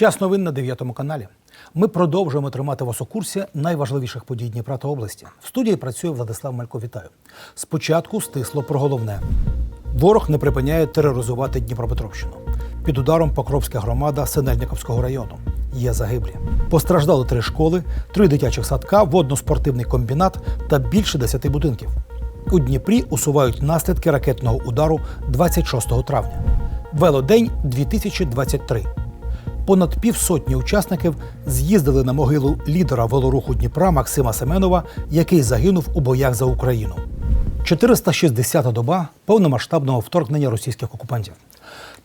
Час новин на 9 каналі. Ми продовжуємо тримати вас у курсі найважливіших подій Дніпра та області. В студії працює Владислав Малько. Вітаю. Спочатку стисло про головне: ворог не припиняє тероризувати Дніпропетровщину. Під ударом Покровська громада Синельниковського району. Є загиблі. Постраждали три школи, три дитячих садка, водно-спортивний комбінат та більше десяти будинків. У Дніпрі усувають наслідки ракетного удару 26 травня. Велодень 2023. Понад півсотні учасників з'їздили на могилу лідера велоруху Дніпра Максима Семенова, який загинув у боях за Україну. 460-та доба повномасштабного вторгнення російських окупантів.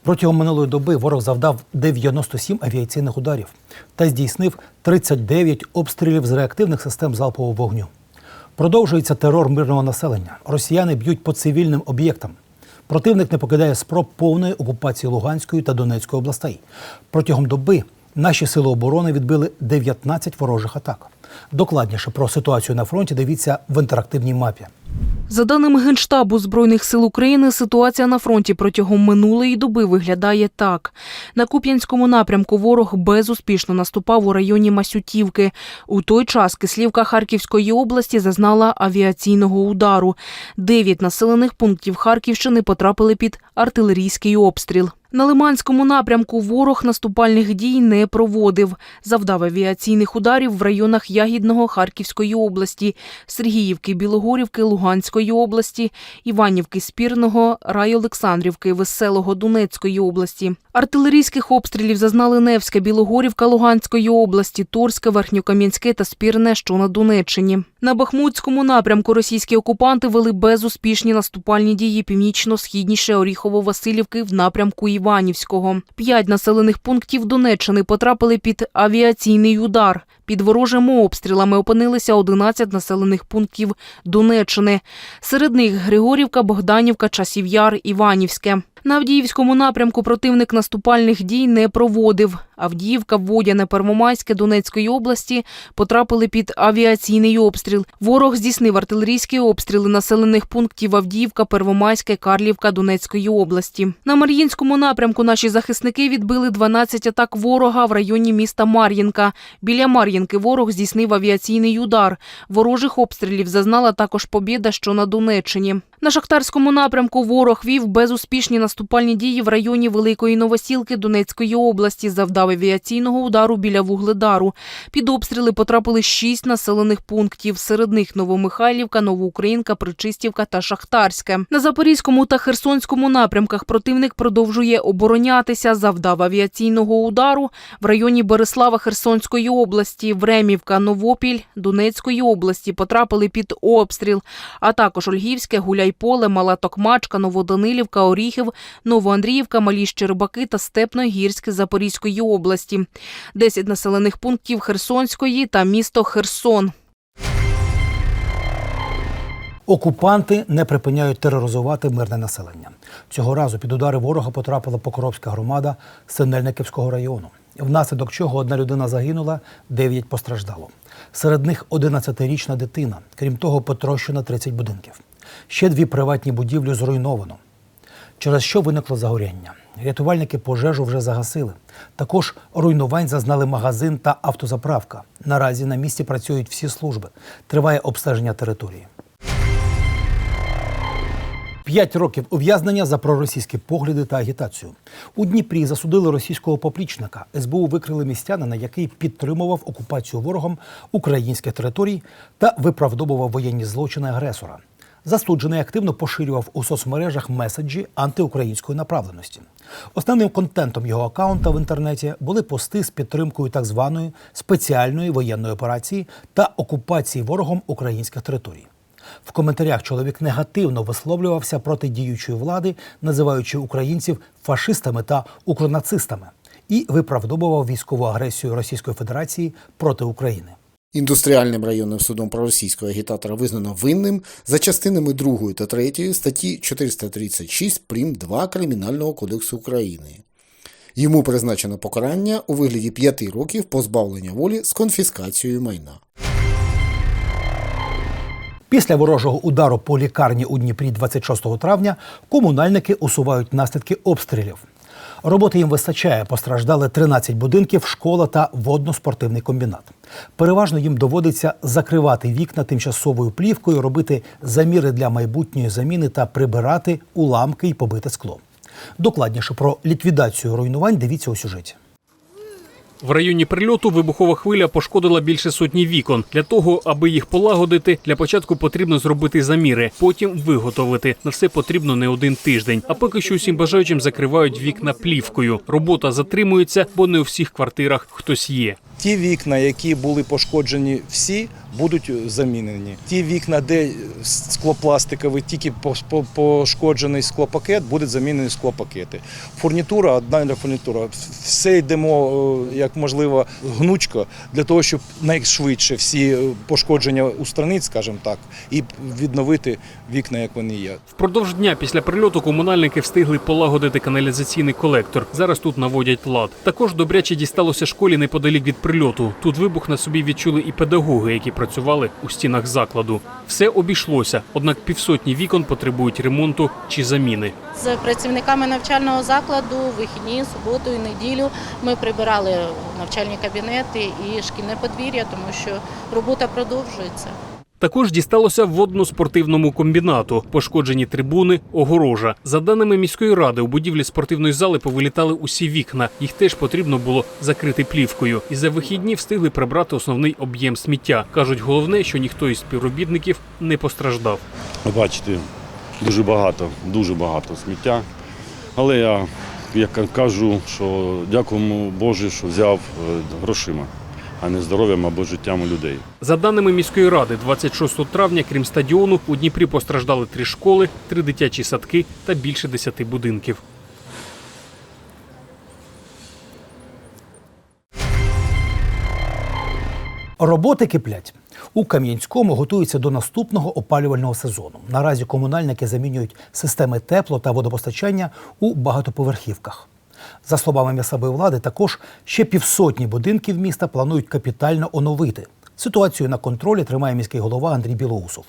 Протягом минулої доби ворог завдав 97 авіаційних ударів та здійснив 39 обстрілів з реактивних систем залпового вогню. Продовжується терор мирного населення. Росіяни б'ють по цивільним об'єктам. Противник не покидає спроб повної окупації Луганської та Донецької областей. Протягом доби наші сили оборони відбили 19 ворожих атак. Докладніше про ситуацію на фронті дивіться в інтерактивній мапі. За даними Генштабу Збройних сил України, ситуація на фронті протягом минулої доби виглядає так: на Куп'янському напрямку ворог безуспішно наступав у районі Масютівки. У той час Кислівка Харківської області зазнала авіаційного удару. Дев'ять населених пунктів Харківщини потрапили під артилерійський обстріл. На Лиманському напрямку ворог наступальних дій не проводив. Завдав авіаційних ударів в районах Ягідного Харківської області, Сергіївки, Білогорівки, Луганської області, Іванівки, Спірного, Рай Олександрівки, Веселого Донецької області. Артилерійських обстрілів зазнали Невська, Білогорівка Луганської області, Торське, Верхньокам'янське та Спірне, що на Донеччині. На Бахмутському напрямку російські окупанти вели безуспішні наступальні дії північно-східніше Оріхово-Василівки в напрямку Іванівського. П'ять населених пунктів Донеччини потрапили під авіаційний удар. Під ворожими обстрілами опинилися 11 населених пунктів Донеччини. Серед них Григорівка, Богданівка, Часів'яр, Іванівське. На Авдіївському напрямку противник наступальних дій не проводив. Авдіївка, Водяне, Первомайське Донецької області потрапили під авіаційний обстріл. Ворог здійснив артилерійські обстріли населених пунктів Авдіївка, Первомайське, Карлівка Донецької області. На Мар'їнському напрямку наші захисники відбили 12 атак ворога в районі міста Мар'їнка. Біля Мар'їнки ворог здійснив авіаційний удар. Ворожих обстрілів зазнала також побєда, що на Донеччині. На Шахтарському напрямку ворог вів безуспішні наступальні дії в районі Великої Новосілки Донецької області, завдав авіаційного удару біля Вугледару. Під обстріли потрапили шість населених пунктів. Серед них Новомихайлівка, Новоукраїнка, Причистівка та Шахтарське. На Запорізькому та Херсонському напрямках противник продовжує оборонятися, завдав авіаційного удару в районі Береслава Херсонської області, Времівка, Новопіль Донецької області потрапили під обстріл, а також Ольгівське, Гуляйполе, Мала Токмачка, Новоданилівка, Оріхів, Новоандріївка, Малі Щербаки та Степно-Гірське Запорізької області. 10 населених пунктів Херсонської та місто Херсон. Окупанти не припиняють тероризувати мирне населення. Цього разу під удари ворога потрапила Покровська громада Синельниківського району, внаслідок чого одна людина загинула, дев'ять постраждало. Серед них 11-річна дитина. Крім того, потрощено 30 будинків. Ще дві приватні будівлі зруйновано. Через що виникло загоряння? Рятувальники пожежу вже загасили. Також руйнувань зазнали магазин та автозаправка. Наразі на місці працюють всі служби. Триває обстеження території. П'ять років ув'язнення за проросійські погляди та агітацію. У Дніпрі засудили російського поплічника. СБУ викрили містянина, який підтримував окупацію ворогом українських територій та виправдовував воєнні злочини агресора. Засуджений активно поширював у соцмережах меседжі антиукраїнської направленості. Основним контентом його акаунта в інтернеті були пости з підтримкою так званої спеціальної воєнної операції та окупації ворогом українських територій. В коментарях чоловік негативно висловлювався проти діючої влади, називаючи українців фашистами та укронацистами, і виправдовував військову агресію Російської Федерації проти України. Індустріальним районним судом проросійського агітатора визнано винним за частинами 2 та 3 статті 436 прим. 2 Кримінального кодексу України. Йому призначено покарання у вигляді 5 років позбавлення волі з конфіскацією майна. Після ворожого удару по лікарні у Дніпрі 26 травня комунальники усувають наслідки обстрілів. Роботи їм вистачає. Постраждали 13 будинків, школа та водно-спортивний комбінат. Переважно їм доводиться закривати вікна тимчасовою плівкою, робити заміри для майбутньої заміни та прибирати уламки і побите скло. Докладніше про ліквідацію руйнувань дивіться у сюжеті. В районі прильоту вибухова хвиля пошкодила більше сотні вікон. Для того, аби їх полагодити, для початку потрібно зробити заміри, потім виготовити. На все потрібно не один тиждень. А поки що усім бажаючим закривають вікна плівкою. Робота затримується, бо не у всіх квартирах хтось є. Ті вікна, які були пошкоджені всі, будуть замінені. Ті вікна, де склопластиковий, тільки по- по- пошкоджений склопакет, буде замінені склопакети. Фурнітура, одна фурнітура. Все йдемо е, як можливо гнучко для того, щоб найшвидше всі е, пошкодження устранити, скажімо так, і відновити вікна, як вони є. Впродовж дня після прильоту комунальники встигли полагодити каналізаційний колектор. Зараз тут наводять лад. Також добряче дісталося школі неподалік від прильоту. Тут вибух на собі відчули і педагоги, які працювали у стінах закладу. Все обійшлося, однак півсотні вікон потребують ремонту чи заміни. З працівниками навчального закладу вихідні, суботу і неділю ми прибирали навчальні кабінети і шкільне подвір'я, тому що робота продовжується. Також дісталося водно-спортивному комбінату, пошкоджені трибуни, огорожа. За даними міської ради, у будівлі спортивної зали повилітали усі вікна. Їх теж потрібно було закрити плівкою. І за вихідні встигли прибрати основний об'єм сміття. кажуть, головне, що ніхто із співробітників не постраждав. Бачите, дуже багато, дуже багато сміття. Але я, як кажу, що дякуємо Боже, що взяв е, грошима, а не здоров'ям або життям людей. За даними міської ради, 26 травня, крім стадіону, у Дніпрі постраждали три школи, три дитячі садки та більше десяти будинків. Роботи киплять. У Кам'янському готуються до наступного опалювального сезону. Наразі комунальники замінюють системи тепло та водопостачання у багатоповерхівках. За словами місцевої влади, також ще півсотні будинків міста планують капітально оновити. Ситуацію на контролі тримає міський голова Андрій Білоусов.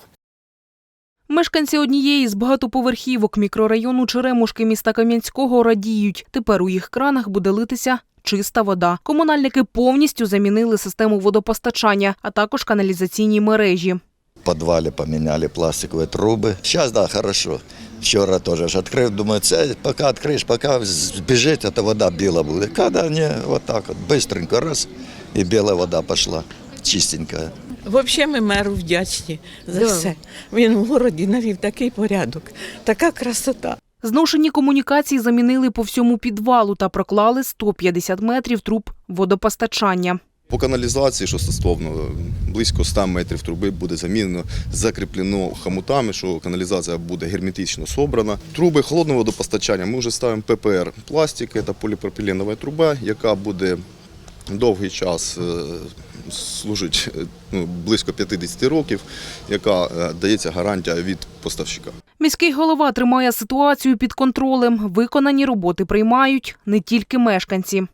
Мешканці однієї з багатоповерхівок мікрорайону Черемушки міста Кам'янського радіють. Тепер у їх кранах буде литися чиста вода. Комунальники повністю замінили систему водопостачання, а також каналізаційні мережі. В подвале поменяли пластиковые трубы. Сейчас, да, хорошо. Вчора тоже ж открыл, думаю, це поки откроешь, поки збіжить, эта вода біла буде. Когда не, вот так вот, быстренько раз, і біла вода пошла, чистенькая. Взагалі ми меру вдячні за все. Він в городі навів такий порядок, така красота. Зношені комунікації замінили по всьому підвалу та проклали 150 метрів труб водопостачання. По каналізації, що стосовно близько 100 метрів труби буде замінено, закріплено хомутами, що каналізація буде герметично собрана. Труби холодного водопостачання ми вже ставимо ППР пластик, це поліпропіленова труба, яка буде довгий час е, служить е, ну, близько 50 років, яка е, дається гарантія від поставщика. Міський голова тримає ситуацію під контролем. Виконані роботи приймають не тільки мешканці.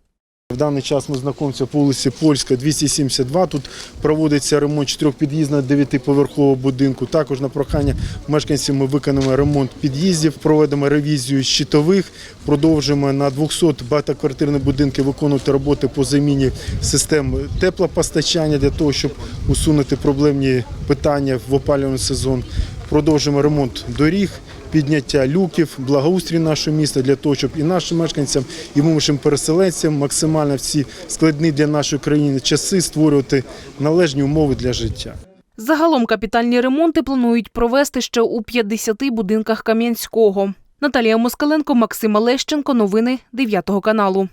В даний час ми знаходимося по вулиці Польська, 272. Тут проводиться ремонт чотирьохпід'їзного дев'ятиповерхового будинку. Також на прохання мешканців ми виконаємо ремонт під'їздів, проведемо ревізію щитових, продовжимо на 200 багатоквартирних будинків виконувати роботи по заміні систем теплопостачання для того, щоб усунути проблемні питання в опалювальний сезон. Продовжимо ремонт доріг, підняття люків, благоустрій нашого міста для того, щоб і нашим мешканцям, і вимушеним переселенцям максимально в ці складні для нашої країни часи створювати належні умови для життя. Загалом капітальні ремонти планують провести ще у 50 будинках Кам'янського. Наталія Москаленко, Максим Лещенко. Новини 9 каналу.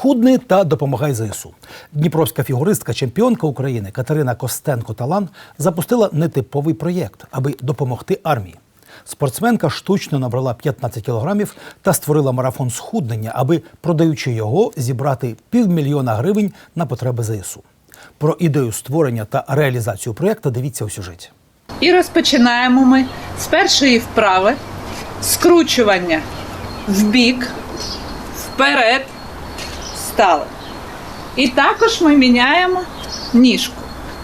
Худни та допомагай ЗСУ. Дніпровська фігуристка, чемпіонка України Катерина Костенко Талан запустила нетиповий проєкт, аби допомогти армії. Спортсменка штучно набрала 15 кілограмів та створила марафон схуднення, аби, продаючи його, зібрати півмільйона гривень на потреби ЗСУ. Про ідею створення та реалізацію проєкту дивіться у сюжеті. І розпочинаємо ми з першої вправи скручування в бік, вперед, стали. І також ми міняємо ніжку.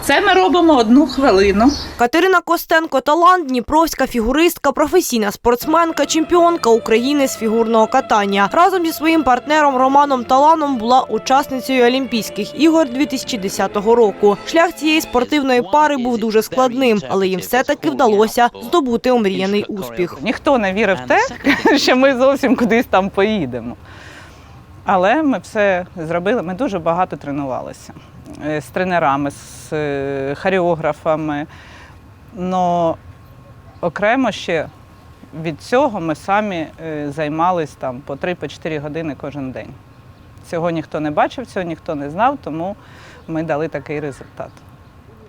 Це ми робимо одну хвилину. Катерина Костенко талант, дніпровська фігуристка, професійна спортсменка, чемпіонка України з фігурного катання. Разом зі своїм партнером Романом Таланом була учасницею Олімпійських ігор 2010 року. Шлях цієї спортивної пари був дуже складним, але їм все-таки вдалося здобути омріяний успіх. Ніхто не вірив в те, що ми зовсім кудись там поїдемо. Але ми все зробили. Ми дуже багато тренувалися Е, з тренерами, з е, хореографами. Но окремо ще від цього ми самі е, займались там по 3-4 години кожен день. Цього ніхто не бачив, цього ніхто не знав, тому ми дали такий результат.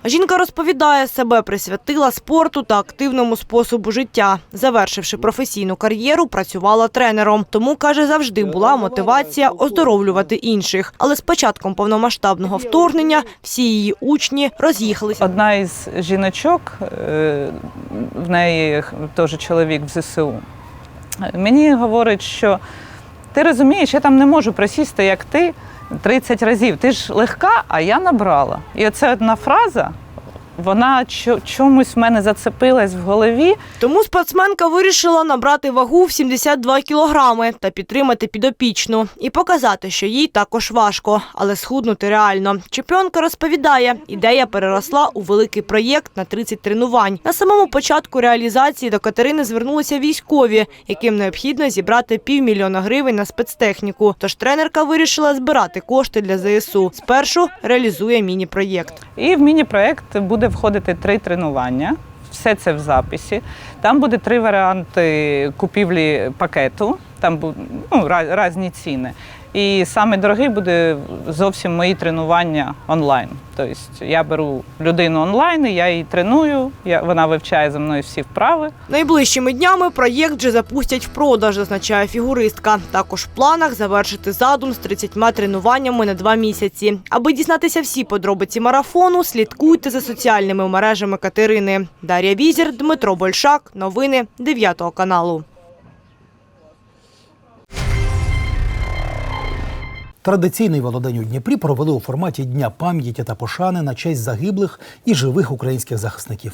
Жінка розповідає, себе присвятила спорту та активному способу життя. Завершивши професійну кар'єру, працювала тренером. Тому каже, завжди була мотивація оздоровлювати інших. Але з початком повномасштабного вторгнення всі її учні роз'їхалися. Одна із жіночок, е, в неї теж чоловік в ЗСУ, мені говорить, що ти розумієш, я там не можу присісти, як ти 30 разів. Ти ж легка, а я набрала. І оце одна фраза. Вона чо- чомусь в мене зацепилась в голові. Тому спортсменка вирішила набрати вагу в 72 кілограми та підтримати підопічну і показати, що їй також важко, але схуднути реально. Чемпіонка розповідає, ідея переросла у великий проєкт на 30 тренувань. На самому початку реалізації до Катерини звернулися військові, яким необхідно зібрати півмільйона гривень на спецтехніку. Тож тренерка вирішила збирати кошти для ЗСУ. Спершу реалізує міні-проєкт. І в міні-проект буде входити три тренування. Все це в записі. Там буде три варіанти купівлі пакету. Там будуть ну, різні ціни. І саме дорогий буде зовсім мої тренування онлайн. Тобто я беру людину онлайн, я її треную, я, вона вивчає за мною всі вправи. Найближчими днями проєкт вже запустять в продаж, зазначає фігуристка. Також в планах завершити задум з 30 тренуваннями на два місяці. Аби дізнатися всі подробиці марафону, слідкуйте за соціальними мережами Катерини. Дар'я Візір, Дмитро Большак. Новини 9 каналу. Традиційний Володень у Дніпрі провели у форматі Дня пам'яті та пошани на честь загиблих і живих українських захисників.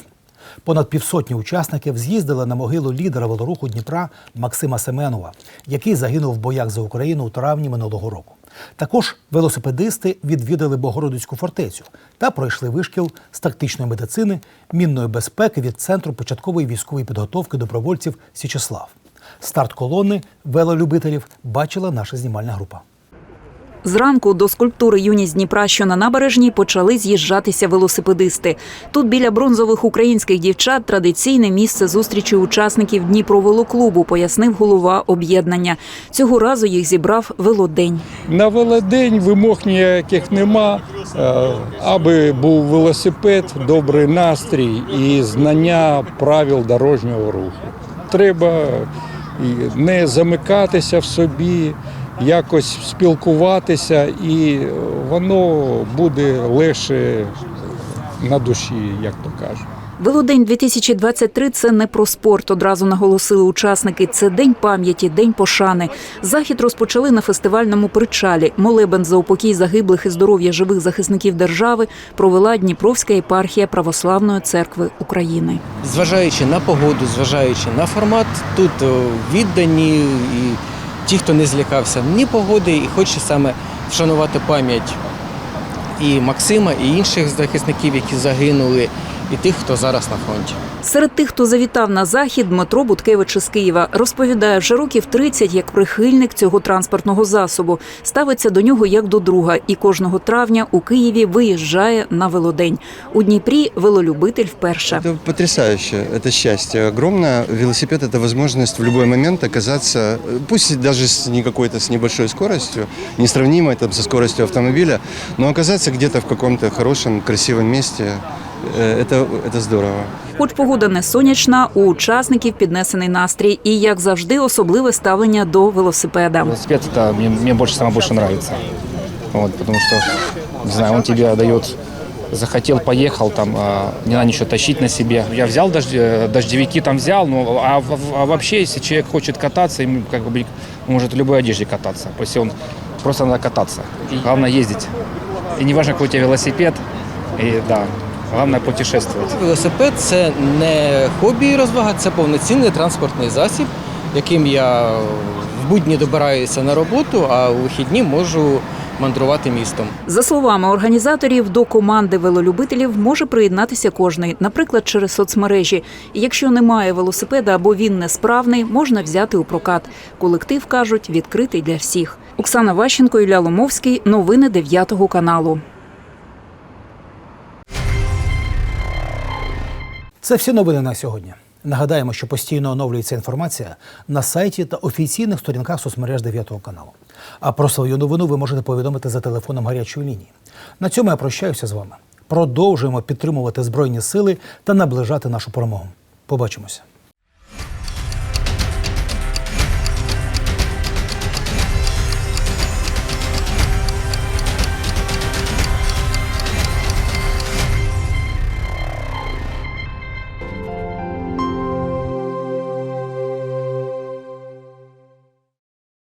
Понад півсотні учасників з'їздили на могилу лідера велоруху Дніпра Максима Семенова, який загинув в боях за Україну у травні минулого року. Також велосипедисти відвідали Богородицьку фортецю та пройшли вишкіл з тактичної медицини, мінної безпеки від центру початкової військової підготовки добровольців Січеслав. Старт колони велолюбителів бачила наша знімальна група. Зранку до скульптури Юність Дніпра, що на набережній, почали з'їжджатися велосипедисти. Тут біля бронзових українських дівчат традиційне місце зустрічі учасників Дніпровелоклубу, пояснив голова об'єднання. Цього разу їх зібрав велодень. На велодень вимог ніяких нема, е, аби був велосипед, добрий настрій і знання правил дорожнього руху. Треба не замикатися в собі, якось спілкуватися, і воно буде легше на душі, як то кажуть. Велодень 2023 – це не про спорт. Одразу наголосили учасники. Це день пам'яті, день пошани. Захід розпочали на фестивальному причалі. Молебен за упокій загиблих і здоров'я живих захисників держави провела Дніпровська єпархія Православної церкви України. Зважаючи на погоду, зважаючи на формат, тут віддані і ті, хто не злякався ні погоди, і хоче саме вшанувати пам'ять і Максима, і інших захисників, які загинули, і тих, хто зараз на фронті. Серед тих, хто завітав на захід, Дмитро Буткевич із Києва розповідає, вже років 30 як прихильник цього транспортного засобу. Ставиться до нього як до друга, і кожного травня у Києві виїжджає на велодень. У Дніпрі велолюбитель вперше. Это потрясающе, это счастье огромное. Велосипед – это возможность в любой момент оказаться, э, пусть даже с не какой-то с небольшой скоростью, несравнимой там, со скоростью автомобиля, но оказаться где-то в каком-то хорошем, красивом месте э, – это, это здорово. Хоч погода не сонячна, у учасників піднесений настрій і, як завжди, особливе ставлення до велосипеда. Велосипед это мне, мне больше самое больше нравится. Вот, потому что, не знаю, он тебе дает захотел, поехал, там, а, не надо ничего тащить на себе. Я взял дождь- дождевики, там взял, ну, а, в- а вообще, если человек хочет кататься, ему как бы может в любой одежде кататься. Если он просто надо кататься. И главное ездить. И неважно, какой у тебя велосипед, и да, Главное путешествовать. Велосипед це не хобі і розвага, це повноцінний транспортний засіб, яким я в будні добираюся на роботу, а у вихідні можу мандрувати містом. За словами організаторів, до команди велолюбителів може приєднатися кожний, наприклад, через соцмережі. І якщо немає велосипеда або він несправний, можна взяти у прокат. Колектив кажуть, відкритий для всіх. Оксана Ващенко, Ілля Ломовський. Новини 9 каналу. Це всі новини на сьогодні. Нагадаємо, що постійно оновлюється інформація на сайті та офіційних сторінках соцмереж 9 каналу. А про свою новину ви можете повідомити за телефоном гарячої лінії. На цьому я прощаюся з вами. Продовжуємо підтримувати Збройні сили та наближати нашу перемогу. Побачимося.